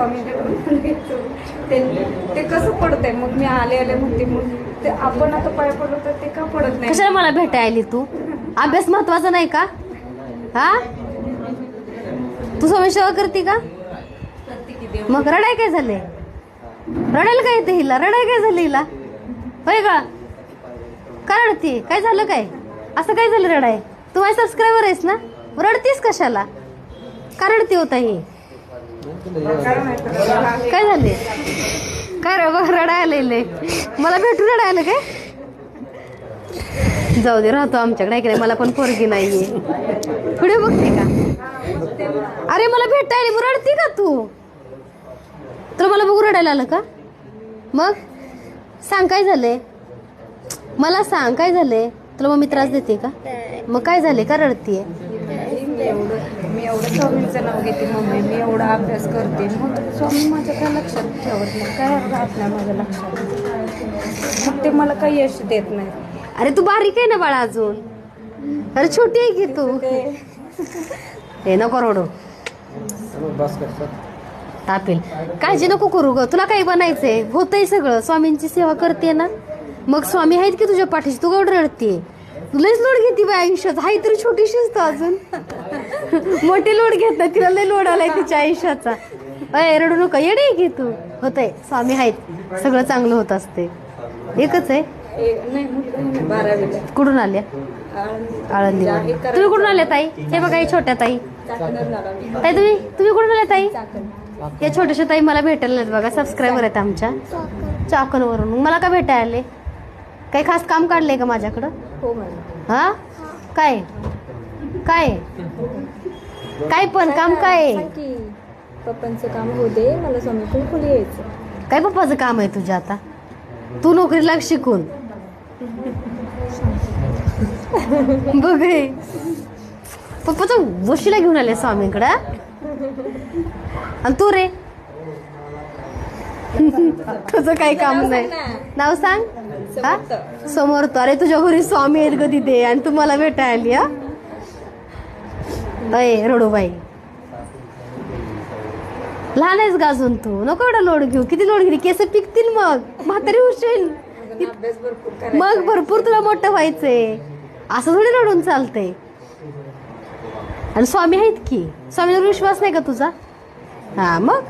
स्वामींकडे ते कसं कसं पडतंय? मग मी आले आले म्हणते मग ते आपण आता पाय पडलो तर ते का पडत नाही? कशाला मला भेटायला आली तू? अभ्यास महत्त्वाचा नाही का? हा? तू स्वामी सेवा करते का? मग रडाय काय झाले? रडायला काय येते हिला? रडाय काय झालं हिला? होय का? का रडती काय झालं काय? असं काय झालं रडाय? तू माझ्या सबस्क्रायबर आहेस ना? रडतीस कशाला? का रडती होता ही. काय झाले? काय रे बघ आलेले? मला भेटू रडायला काय? जाऊ दे राहतो आमच्याकडे ऐकलं मला पण पोरगी नाहीये. पुढे बघते का? अरे मला भेटायला मग रडती का तू? तुला मला बघू रडायला आलं का? मग? सांग काय झाले मला सांग काय झाले तुला मग मी त्रास देते का? मग काय झाले का रडतीये? एवढं स्वामींचं नाव घेते मम्मी मी एवढा अभ्यास करते. मग स्वामी माझ्या काय लक्षात ठेवत नाही? काय राहत नाही माझ्या लक्षात? मग ते मला काही यश देत नाही. अरे तू बारीक आहे ना बाळा अजून? अरे छोटी आहे की तू? हे नको रडू. तापेल. काळजी नको करू ग. तुला काही बनायचंय? होतंय सगळं. स्वामींची सेवा करते ना? मग स्वामी आहेत की तुझ्या पाठीशी? तू गवड रडते लयच लोड घेते बाय आयुष्यात. हाय तरी छोटीशीच तर अजून. मोठी लोड घेत तिला लय लोड आलाय तिच्या आयुष्याचा. अय रडू नका येडे की तू. होतंय स्वामी आहेत. सगळं चांगलं होत असते. एकच आहे. कुठून आल्या? आळंदी. तुम्ही कुठून आल्या ताई? हे बघा छोट्या ताई. ताई तुम्ही तुम्ही कुठून आल्या ताई. या छोट्याशा ताई मला भेटायला बघा सबस्क्रायबर आहेत आमच्या. चाकणवरून. मला का भेटायला आले? काही खास काम काढलंय का माझ्याकडं? हो हा? काय? काय? काय पण काम काय? सांग की पप्पांचं काम होऊ दे मला स्वामीकडून खोली यायचं. काय पप्पाचं काम आहे तुझ्या आता? तू नोकरी लाग शिकून. बघ हे. पप्पाचं वशीला घेऊन आले स्वामीकडे आणि तू रे? तुझं काही काम नाही. नाव सांग. हा? समोर तो अरे तुझ्या घरी स्वामी आहेत ग तिथे आणि तू मला भेटायला आली हा? अय रडूबाई. लहान आहेस का अजून तू. नको एवढा लोड घेऊ. किती लोड घेऊ? केस पिकतील मग. म्हातारी करायचा मग भरपूर तुला मोठं व्हायचंय. असं थोडी रडून चालतंय. आणि स्वामी आहेत की? स्वामीवर विश्वास नाही का तुझा? हा मग?